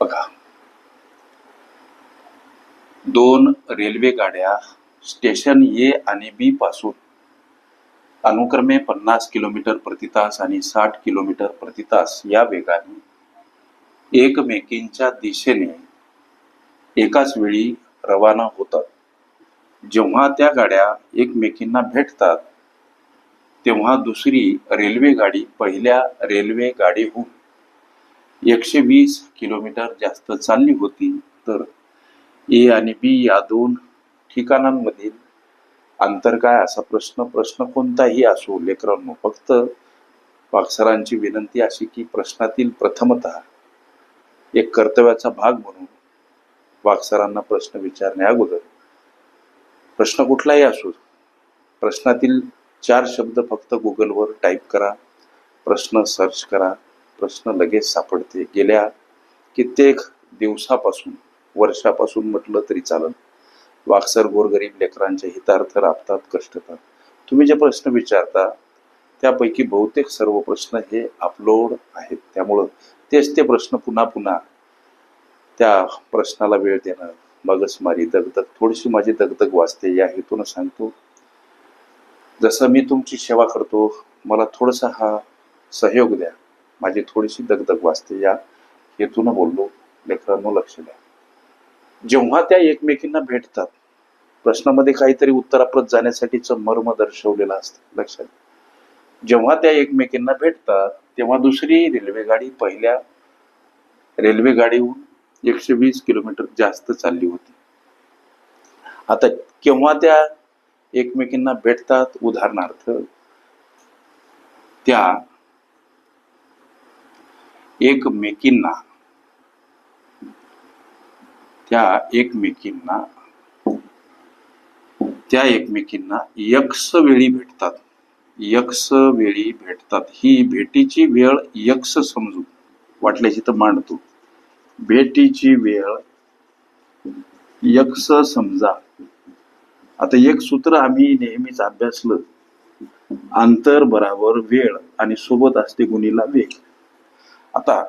बघा. दोन रेल्वे गाड्या स्टेशन ए आणि बी पासून अनुक्रमे पन्नास किलोमीटर प्रति तास आणि साठ किलोमीटर प्रति तास या वेगाने एकमेकींच्या दिशेने एकाच वेळी रवाना होतात. जेव्हा त्या गाड्या एकमेकींना भेटतात तेव्हा दुसरी रेल्वे गाडी पहिल्या रेल्वे गाडीहून एकशे वीस किलोमीटर जास्त चालली होती तर ए आणि बी या दोन ठिकाणांमधील अंतर काय? असा प्रश्न प्रश्न कोणताही असो लेकरांनो फक्त पाकसरांची विनंती अशी की प्रश्नातील प्रथमतः एक कर्तव्याचा भाग म्हणून वाक्सरांना प्रश्न विचारण्या अगोदर. प्रश्न कुठलाही असो प्रश्नातील चार शब्द फक्त गुगलवर टाईप करा प्रश्न सर्च करा प्रश्न लगेच सापडते. गेल्या कित्येक दिवसापासून वर्षापासून म्हटलं तरी चालेल. वाक्सर गोरगरीब लेकरांच्या हितार्थ राबतात कष्टतात. तुम्ही जे प्रश्न विचारता त्यापैकी बहुतेक सर्व प्रश्न हे अपलोड आहेत. त्यामुळं तेच ते प्रश्न पुन्हा पुन्हा त्या प्रश्नाला वेळ देणं मगजमारी दगदग थोडीशी माझी दगदग वाचते या हेतून सांगतो. जसं मी तुमची सेवा करतो मला थोडासा हा सहयोग द्या. माझी थोडीशी दगदग वाचते. या हेतून बोललो लेकरांनो लक्ष द्या. जेव्हा त्या एकमेकींना भेटतात प्रश्नामध्ये काहीतरी उत्तराप्रत जाण्यासाठीच मर्म दर्शवलेलं असतं. लक्षात जेव्हा त्या एकमेकींना भेटतात तेव्हा दुसरी रेल्वे गाडी पहिल्या रेल्वे गाडीहून एकशे वीस किलोमीटर जास्त चालली होती. आता केव्हा त्या एकमेकींना भेटतात उदाहरणार्थ त्या एकमेकींना त्या एकमेकींना त्या एकमेकींना यक्ष वेळी भेटतात. यक्ष वेळी भेटतात. ही भेटीची वेळ यक्ष समजू वाटल्याची तर मांडतो. भेटीची वेळ यक्ष समजा. आता एक सूत्र आम्ही नेहमीच अभ्यासलं. अंतर बराबर वेळ आणि सोबत असते गुणीला वेग. आता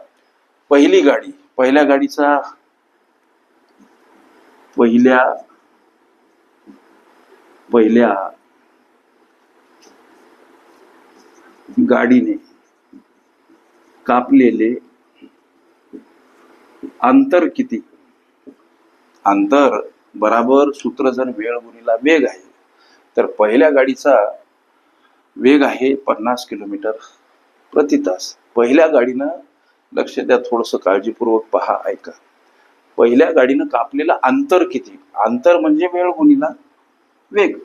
पहिली गाडी पहिल्या गाडीचा पहिल्या पहिल्या गाडीने कापलेले अंतर किती? अंतर बराबर सूत्र जर वेळ गुणीला वेग आहे. तर पहिल्या गाडीचा वेग आहे पन्नास किलोमीटर प्रति तास. पहिल्या गाडीनं लक्ष द्या थोडस काळजीपूर्वक पहा ऐका. पहिल्या गाडीनं कापलेलं अंतर किती? अंतर म्हणजे वेळ गुणीला वेग.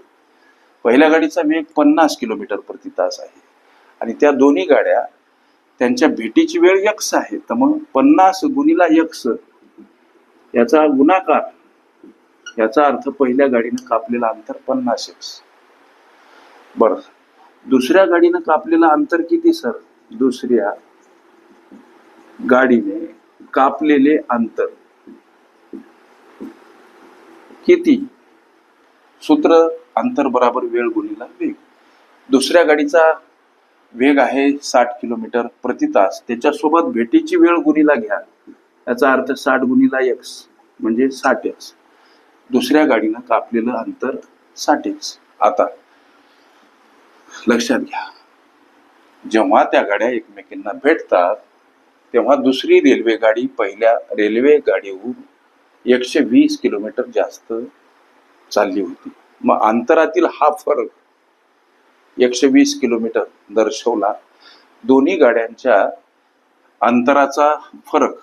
पहिल्या गाडीचा वेग पन्नास किलोमीटर प्रति तास आहे. आणि त्या दोन्ही गाड्या त्यांच्या भेटीची वेळ यक्स आहे. तर मग पन्नास गुणीला यक्स. याचा गुणाकार. याचा अर्थ पहिल्या गाडीनं कापलेलं अंतर पन्नास एक्स बर. दुसऱ्या गाडीनं कापलेलं अंतर किती सर? दुसऱ्या गाडीने कापलेले अंतर. किती? सूत्र अंतर बराबर वेळ गुणीला वेग. दुसऱ्या गाडीचा वेग आहे साठ किलोमीटर प्रति तास. त्याच्यासोबत भेटीची वेळ गुणीला घ्या. याचा अर्थ साठ गुणीला एक्स म्हणजे साठ एक्स दुसऱ्या गाडीनं कापलेलं अंतर साठ एक्स आता लक्षात घ्या. जेव्हा त्या गाड्या एकमेकींना भेटतात तेव्हा दुसरी रेल्वेगाडी पहिल्या रेल्वे गाडीहून एकशे वीस किलोमीटर जास्त चालली होती. मग अंतरातील हा फरक एकशे वीस किलोमीटर दर्शवला. दोन्ही गाड्यांच्या अंतराचा फरक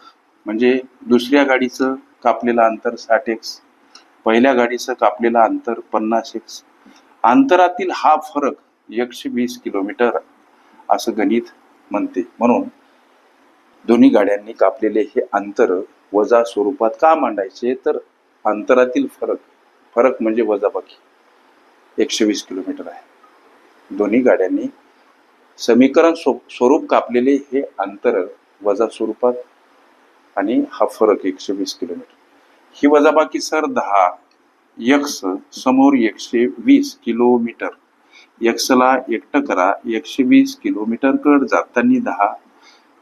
म्हणजे दुसऱ्या गाडीचं कापलेलं अंतर साठ एक्स पहिल्या गाडीचं कापलेलं अंतर पन्नास एक्स. अंतरातील हा फरक एकशे वीस किलोमीटर असं गणित म्हणते. म्हणून दोन्ही गाड्यांनी कापलेले हे अंतर वजा स्वरूपात का मांडायचे तर अंतरातील फरक फरक म्हणजे वजाबाकी. एकशे वीस किलोमीटर आहे. दोन्ही गाड्यांनी समीकरण स्व- स्वरूप कापलेले हे अंतर वजा स्वरूपात आणि हा फरक एकशे वीस किलोमीटर. ही वजाबाकी सर दहा यक्स समोर एकशे वीस किलोमीटर. यक्सला एकटं करा एकशे वीस किलोमीटर कड जाताना दहा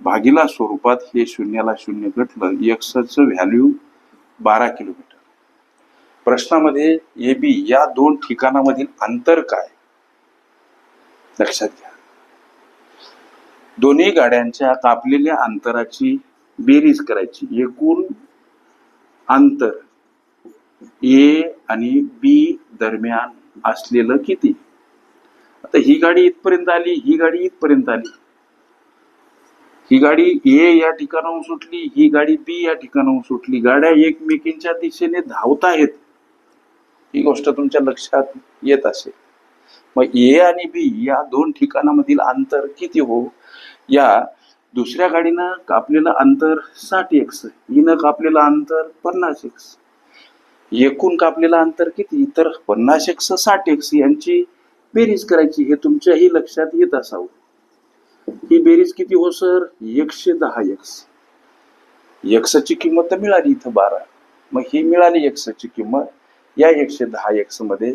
भागीला स्वरूपात हे शून्याला शून्य घटलं. एक्सचं व्हॅल्यू बारा किलोमीटर. प्रश्नामध्ये ए बी या दोन ठिकाणामधील अंतर काय? लक्षात घ्या. दोन्ही गाड्यांच्या कापलेल्या अंतराची बेरीज करायची. एकूण अंतर ए आणि बी दरम्यान असलेलं किती? आता ही गाडी इथपर्यंत आली ही गाडी इथपर्यंत आली. ही गाडी ए या ठिकाणाहून सुटली ही गाडी बी या ठिकाणाहून सुटली. गाड्या एकमेकींच्या दिशेने धावत आहेत ही गोष्ट तुमच्या लक्षात येत असेल. मग ए आणि बी या दोन ठिकाणामधील अंतर किती हो? या दुसऱ्या गाडीनं कापलेलं अंतर साठ एक्स हिनं कापलेलं अंतर पन्नास एक्स. एकूण कापलेलं अंतर किती? तर पन्नास एक्स साठ एक्स यांची बेरीज करायची हे तुमच्याही लक्षात येत असावं. ही बेरीज किती हो सर? एकशे दहा एक्स एक्सची किंमत तर मिळाली इथं बारा. मग ही मिळाली एक्सची किंमत. या एकशे दहा एक्समध्ये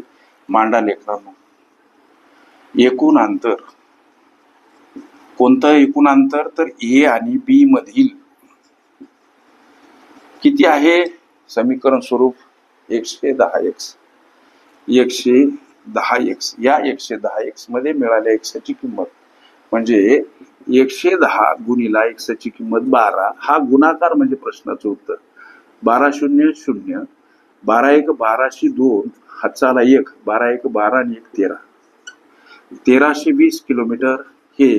मांडा लेकरांनो. एकूण अंतर. कोणतं एकूण अंतर? तर ए आणि बी मधील किती आहे? समीकरण स्वरूप एकशे दहा एक्स एकशे दहा एक्स या एकशे दहा एक्समध्ये मिळाल्या एक्सची किंमत. म्हणजे एकशे दहा गुणीला एकशेची किंमत बारा हा गुणाकार म्हणजे प्रश्नाचं उत्तर. बारा शून्य शून्य बारा एक बाराशे दोन हाताला एक बारा एक बारा आणि एक तेरा. तेराशे वीस किलोमीटर हे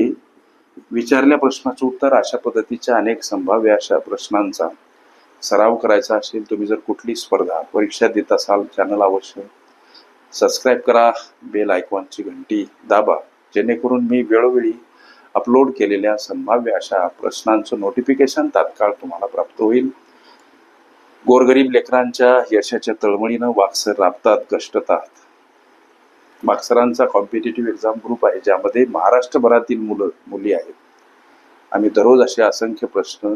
विचारल्या प्रश्नाचं उत्तर अशा पद्धतीच्या अनेक संभाव्य अशा प्रश्नांचा सराव करायचा असेल तुम्ही जर कुठली स्पर्धा परीक्षा देत असाल चॅनल अवश्य सबस्क्राईब करा बेल आयकॉनची घंटी दाबा. जेणेकरून मी वेळोवेळी अपलोड केलेल्या संभाव्य अशा प्रश्नांचं नोटिफिकेशन तात्काळ तुम्हाला प्राप्त होईल. गोरगरीब लेकरांच्या यशाच्या तळमळीनं वाक्सर राबतात कष्टतात. माक्सरांचा कॉम्पिटेटिव्ह एक्झाम ग्रुप आहे ज्यामध्ये महाराष्ट्रभरातील मुलं मुली आहेत. आम्ही दररोज असे असंख्य प्रश्न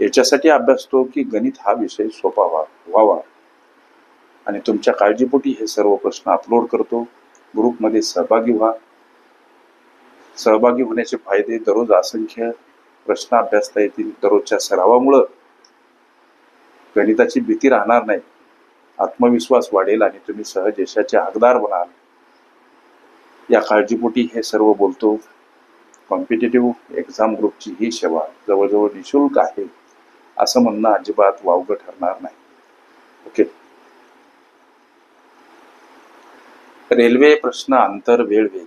याच्यासाठी अभ्यासतो की गणित हा विषय सोपा व्हा व्हावा. आणि तुमच्या काळजीपोटी हे सर्व प्रश्न अपलोड करतो. ग्रुपमध्ये सहभागी व्हा. सहभागी होण्याचे फायदे दररोज असंख्य प्रश्न अभ्यासता येतील. दररोजच्या सरावामुळं गणिताची भीती राहणार नाही. आत्मविश्वास वाढेल आणि तुम्ही सहज यशाचे हकदार बनाल. या काळजीपोटी हे सर्व बोलतो. कॉम्पिटेटिव्ह एक्झाम ग्रुपची ही सेवा जवळजवळ निशुल्क आहे. असं म्हणणं अजिबात वावगं ठरणार नाही. ओके. रेल्वे प्रश्न अंतर वेळ वेग.